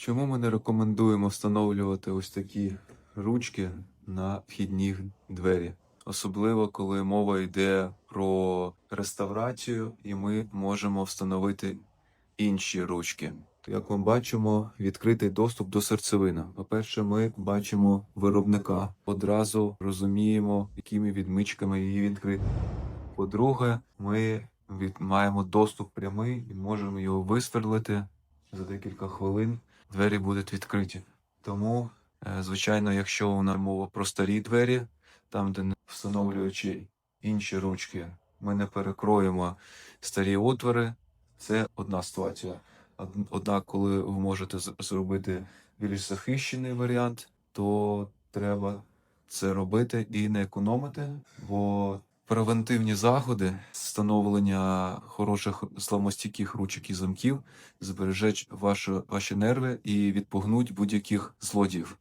Чому ми не рекомендуємо встановлювати ось такі ручки на вхідні двері? Особливо, коли мова йде про реставрацію, і ми можемо встановити інші ручки. Як ми бачимо, відкритий доступ до серцевини. По-перше, ми бачимо виробника. Одразу розуміємо, якими відмичками її відкрити. По-друге, ми від... маємо доступ прямий і можемо його висверлити за декілька хвилин. Двері будуть відкриті. Тому, е, звичайно, якщо нас мова про старі двері, там, де встановлюючи інші ручки, ми не перекроємо старі отвори. Це одна ситуація. Однак, коли ви можете зробити більш захищений варіант, то треба це робити і не економити, бо превентивні заходи встановлення хороших славмостійких ручок і замків збережуть ваші, ваші нерви і відпугнуть будь-яких злодіїв.